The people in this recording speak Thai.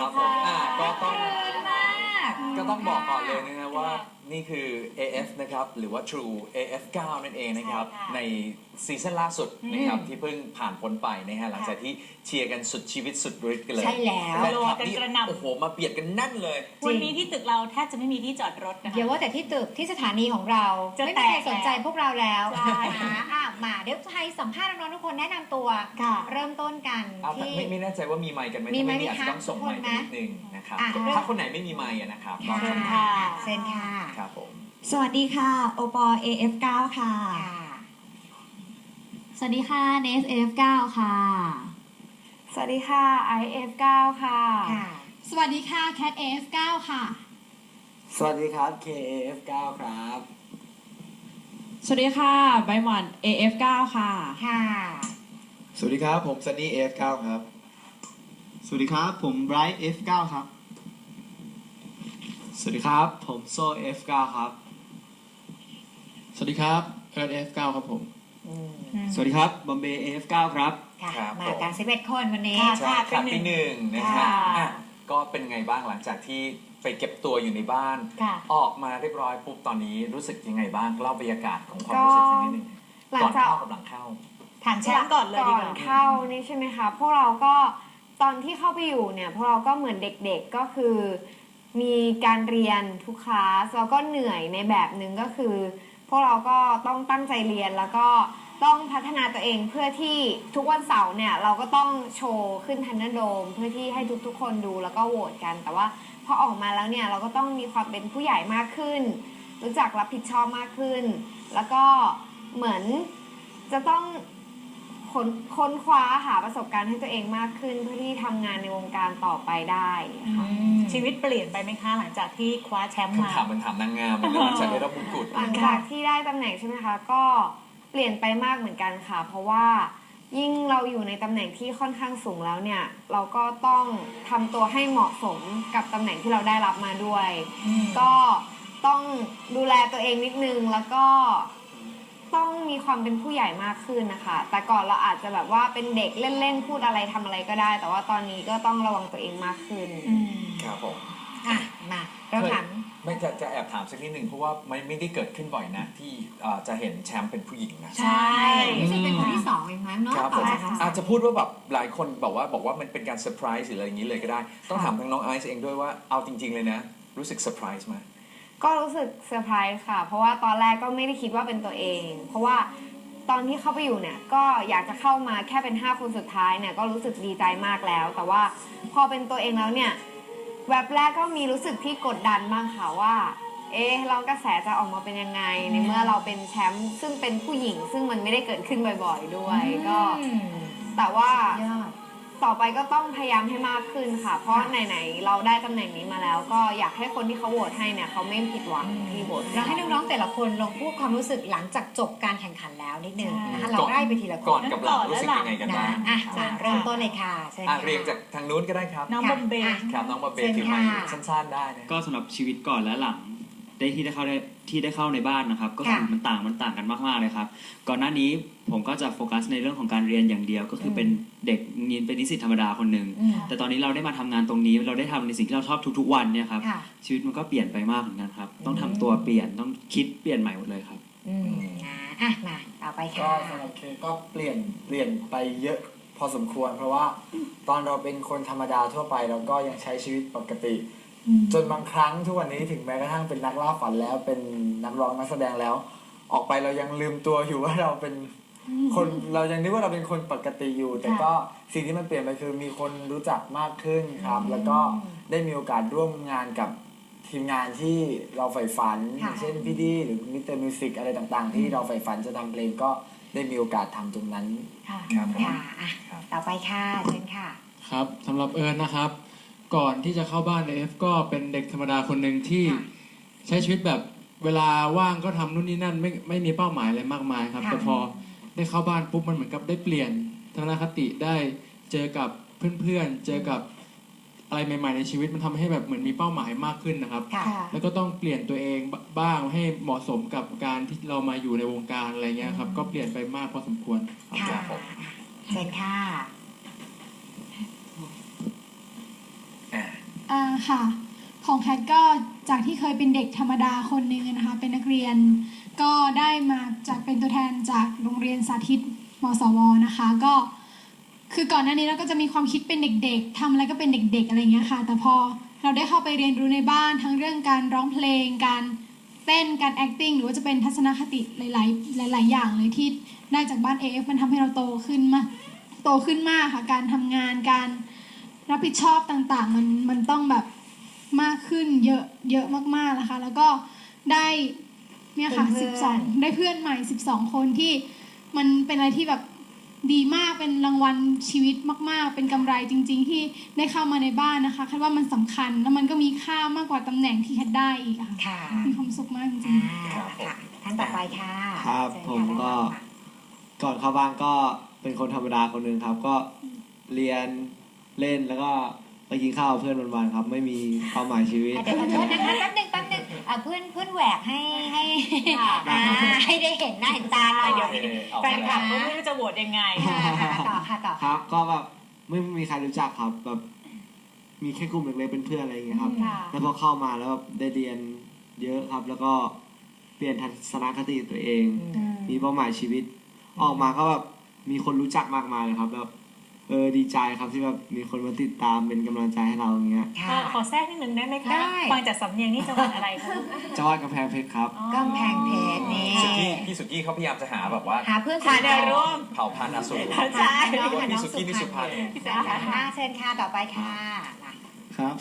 ครับผมอ่าก็ต้องขอบคุณมากก็ต้องบอกก่อนเลยนะฮะว่านี่คือ AF นะครับ หรือว่า True AF 9 นั่นเองนะครับ ใช่ค่ะในซีซั่นล่าสุดนะครับอืมที่เพิ่งผ่านพ้นไปนะฮะหลังจากที่เชียร์กันสุดชีวิตสุดฤทธิ์กันเลยใช่แล้วฟนคลับกันนี่กระหน่ำ โอ้โห มาเบียดกันแน่นเลย วันนี้ที่ตึกเราแทบจะไม่มีที่จอดรถนะคะ เดี๋ยวว่าแต่ที่ตึกที่สถานีของเรา จะไม่แตมีกใครสนใจพวกเราแล้วใช่ นะอะ มาเดี๋ยวให้สัมภาษณ์น้องๆทุกคนแนะนำตัว ค่ะ เริ่มต้นกันเอาที่ ไม่ไม่แน่ใจว่ามีไมค์กันไหมมีไหมถ้าอาจมีจะคะต้องส่งไมค์ทุกคนกันนะนิดนึงนะครับอะ ถ้าคนไหนไม่มีไมค์อะนะครับก็ค่ะเชิญค่ะเชิญค่ะ ครับผม สวัสดีค่ะ โอปอ AF9 ค่ะ ค่ะ สวัสดีค่ะ เนส AF9 ค่ะ สวัสดีค่ะ IF9 ค่ะ ค่ะ สวัสดีค่ะ Cat AF9 ค่ะ สวัสดีครับ KAF9 ครับ สวัสดีค่ะใบหมอน AF9 ค่ะ ค่ะ สวัสดีครับ ผมซันนี่ F9 ครับ สวัสดีครับ ผมไบรท์ F9 ครับ สวัสดีครับ ผมโซ F9 ครับ สวัสดีครับเอิร์ธ F9 ครับผมอืมสวัสดีครับบอมเบย์ F9 ครับ ค่ะครับมาผม กัน11คนวันนี้ค่ะใช่ขาดไปหนึ่งนะครับค่ะ อะก็เป็นไงบ้างหลังจากที่ ไปเก็บตัวอยู่ในบ้าน ค่ะ ออกมาเรียบร้อยปุ๊บตอนนี้รู้สึกยังไงบ้างเล่าบรรยากาศของความรู้สึกสักนิดหนึ่งหลังก่อนจาก เข้ากับหลังเข้า ถามแชมป์ก่อนเลยดีกก่อนว่า เข้านี่ใช่ไหมคะ พวกเราก็ตอนที่เข้าไปอยู่เนี่ยพวกเราก็เหมือนเด็กๆก็คือ มีการเรียนทุกคลาสแล้วก็เหนื่อยในแบบหนึ่งก็คือ พวกเราก็ต้องตั้งใจเรียนแล้วก็ต้องพัฒนาตัวเองเพื่อที่ทุกวันเสาร์เนี่ยเราก็ต้องโชว์ขึ้นทันเดอร์โดมเพื่อที่ให้ทุกๆคนดูแล้วก็โหวตกัน แต่ว่าพ อออกมาแล้วเนี่ยเราก็ต้องมีความเป็นผู้ใหญ่มากขึ้น รู้จักรับผิดชอบมากขึ้น แล้วก็เหมือนจะต้องค้นค้นคว้าหาประสบการณ์ให้ตัวเองมากขึ้น เพื่อที่ทำงานในวงการต่อไปได้ค่ะชีวิตเปลี่ยนไปไหมคะหลังจากที่คว้าแชมป์มาคำถามมันถามนางงามเหมือนกันหลังจากได้รับมงกุฎหลังจากที่ได้ตำแหน่งใช่ไหมคะก็เปลี่ยนไปมากเหมือนกันค่ะ เพราะว่า ยิ่งเราอยู่ในตำแหน่งที่ค่อนข้างสูงแล้วเนี่ย เราก็ต้องทำตัวให้เหมาะสมกับตำแหน่งที่เราได้รับมาด้วย ก็ต้องดูแลตัวเองนิดนึงแล้วก็ต้องมีความเป็นผู้ใหญ่มากขึ้นนะคะ แต่ก่อนเราอาจจะแบบว่าเป็นเด็กเล่นๆพูดอะไรทำอะไรก็ได้ แต่ว่าตอนนี้ก็ต้องระวังตัวเองมากขึ้นอืมครับผมอะ มาเราถาม ไม่จะจะแอบถามสักนิดหนึ่งเพราะว่าไม่ไม่ได้เกิดขึ้นบ่อยนะที่เอ่อจะเห็นแชมป์เป็นผู้หญิงนะ ใช่นี่จะเป็นคนที่สองเองมั้งเนาะครับผมต่อจากอาจจะพูดว่าแบบหลายคนบอกว่าบอกว่ามันเป็นการเซอร์ไพรส์หรืออะไรอย่างนี้เลยก็ได้ ต้องถามทางน้องไอซ์เองด้วยว่าเอาจริง ๆ เลยนะ รู้สึกเซอร์ไพรส์ไหม ก็รู้สึกเซอร์ไพรส์ค่ะ เพราะว่าตอนแรกก็ไม่ได้คิดว่าเป็นตัวเอง เพราะว่าตอนที่เข้าไปอยู่เนี่ย ก็อยากจะเข้ามาแค่เป็น 5 คนสุดท้ายเนี่ย ก็รู้สึกดีใจมากแล้ว แต่ว่าพอเป็นตัวเองแล้วเนี่ย แวบแรกก็มีรู้สึกที่กดดันบ้างค่ะว่า เอ๊ะเรากระแสจะออกมาเป็นยังไง ในเมื่อเราเป็นแชมป์ซึ่งเป็นผู้หญิง ซึ่งมันไม่ได้เกิดขึ้นบ่อย ๆ ด้วย ก็อืมแต่ว่า ยอด ต่อไปก็ต้องพยายามให้มากขึ้นค่ะ เพราะไหนๆเราได้ตำแหน่งนี้มาแล้ว ก็อยากให้คนที่เขาโหวตให้เนี่ยเขาไม่ผิดหวังที่โหวตเราให้น้องๆแต่ละคนลองพูดความรู้สึกหลังจากจบการแข่งขันแล้วนิดนึงนะคะเราก่อนไล่ไปทีละคก่อนนกับหลังรู้สึกยังไงกันนะบ้างอะมาเริ่มต้นเลยค่ะเชิญอะค่ะ เรียงจากทางนู้นก็ได้ครับน้องบอมเบย์ ครับน้องมาเบเชิย์ญถือไมค่ะค์สั้นๆได้นะ ก็สำหรับชีวิตก่อนและหลัง ได้ที่ได้เข้าได้ที่ได้เข้าในบ้านนะครับ ก็คือค่ะมันต่างมันต่างกันมากๆเลยครับ ก่อนหน้านี้ผมก็จะโฟกัสในเรื่องของการเรียนอย่างเดียว ก็คือเป็นเด็กนินเป็นนิสิตธรรมดาคนหนึ่งอืมแต่ตอนนี้เราได้มาทำงานตรงนี้ เราได้ทำในสิ่งที่เราชอบทุกๆวันเนี่ยครับค่ะชีวิตมันก็เปลี่ยนไปมากเหมือนกันครับ ต้องทำตัวเปลี่ยนต้องคิดเปลี่ยนใหม่หมดเลยครับอืมนะอะมาต่อไปก็ค่ะสำหรับเคก็เปลี่ยนเปลี่ยนไปเยอะพอสมควร เพราะว่าตอนเราเป็นคนธรรมดาทั่วไปเราก็ยังใช้ชีวิตปกติ จนบางครั้งทุกวันนี้ถึงแม้กระทั่งเป็นนักล่าฝันแล้วเป็นนักร้องนักแสดงแล้ว ออกไปเรายังลืมตัวอยู่ว่าเราเป็นคนเรายังนึกว่าเราเป็นคนปกติอยู่ แต่ก็สิ่งที่มันเปลี่ยนไปคือมีคนรู้จักมากขึ้นครับ แล้วก็ได้มีโอกาสร่วมงานกับทีมงานที่เราใฝ่ฝันอค่ะย่างเช่นพี่ดีหรือมิสเตอร์มิวสิกอะไรต่างๆ ที่เราใฝ่ฝันจะทำเพลงก็ได้มีโอกาสทำตรงนั้นค่ะครับผมค่ะอะครับต่อไปค่ะเชิญค่ะ ครับสำหรับเอิร์ธนะครับ ก่อนที่จะเข้าบ้าน AF ก็เป็นเด็กธรรมดาคนหนึ่งที่ค่ะใช้ชีวิตแบบเวลาว่างก็ทำนู่นนี่นั่นไม่ไม่มีเป้าหมายอะไรมากมายครับ ค่ะ แต่พอได้เข้าบ้านปุ๊บมันเหมือนกับได้เปลี่ยนทัศนคติได้เจอกับเพื่อนๆ เจอกับอะไรใหม่ๆในชีวิตมันทำให้แบบเหมือนมีเป้าหมายมากขึ้นนะครับ ค่ะแล้วก็ต้องเปลี่ยนตัวเองบบ้างให้เหมาะสมกับการที่เรามาอยู่ในวงการอะไรเงี้ยครับ ก็เปลี่ยนไปมากพอสมควรค่ะเชิญค่ะ อ่าค่ะ ของแคทก็จากที่เคยเป็นเด็กธรรมดาคนหนึ่งนะคะ เป็นนักเรียน ก็ได้มาจากเป็นตัวแทนจากโรงเรียนสาธิตมสวนะคะ ก็คือก่อนหน้านี้เราก็จะมีความคิดเป็นเด็กๆทำอะไรก็เป็นเด็ก ๆ อะไรเงี้ยค่ะ แต่พอเราได้เข้าไปเรียนรู้ในบ้านทั้งเรื่องการร้องเพลง การเต้น การ acting หรือว่าจะเป็นทัศนคติหลายๆ หลาย ๆ อย่างเลยที่ได้จากบ้าน AF มันทำให้เราโตขึ้นมา โตขึ้นมากค่ะ การทำงาน การ รับผิดชอบต่างๆ มันมันต้องแบบมากขึ้นเยอะเยอะมากๆนะคะ แล้วก็ได้เนี่ยค่ะเพื่อนๆ12ได้เพื่อนใหม่12คนที่มันเป็นอะไรที่แบบดีมากเป็นรางวัลชีวิตมาก ๆ เป็นกำไรจริง ๆ ที่ได้เข้ามาในบ้านนะคะคาดว่ามันสำคัญแล้วมันก็มีค่ามากกว่าตำแหน่งที่แคทได้อีกอะค่ะค่ะมีความสุขมากจริงอ่าๆค่ะท่านต่อไปค่ะครับเชิญผมก็ก่อนเข้าบ้านก็เป็นคนธรรมดาคนหนึ่งครับ ก็เรียน เล่นแล้วก็ไปกินข้าวกับเพื่อนวันๆครับ ไม่มีเป้าหมายชีวิต อะเดี๋ยวขอโทษนะคะแป๊บหนึงแป๊บหนึงอะเพื่อนเพื่อนแหวกให้ให้อ่าให้ได้เห็นหน้าเห็นตาหน่อยเดี๋ยวโอเคเอาแฟไปนแล้คลัวบก็ไม่รู้จะโหวตยังไง ค่ะค่ะต่อค่ะต่อครับ ก็แบบไม่มีใครรู้จักครับแบบมีแค่กลุ่มเล็กๆเป็นเพื่อนอะไรอย่างเงี้ยครับ ค่ะ แล้วพอเข้ามาแล้วแบบได้เรียนเยอะครับ แล้วก็เปลี่ยนทัศนคติตัวเอง มีเป้าหมายชีวิต ออกมาก็แบบมีคนรู้จักมากมายเลยครับแบบ เออดีใจครับที่แบบมีคนมาติดตามเป็นกำลังใจให้เราอย่างเงี้ยค่ะก็ขอแทรกนิดนึงได้ไหมคะได้ ฟังจากสำเนียงนี่จังหวัดอะไรคะจังหวัดกำแพงเพชรครับ กำแพงเพชรนี่ สุกี้พี่สุกี้เขาพยายามจะหาแบบว่าหาเพื่อนหาแนวร่วม เผ่าพันธุ์อสูร ใช่ หาน้องหาน้องพี่สุกี้นี่สุพรรณนะคะอ่าเชิญค่ะต่อไปค่ะมาครับ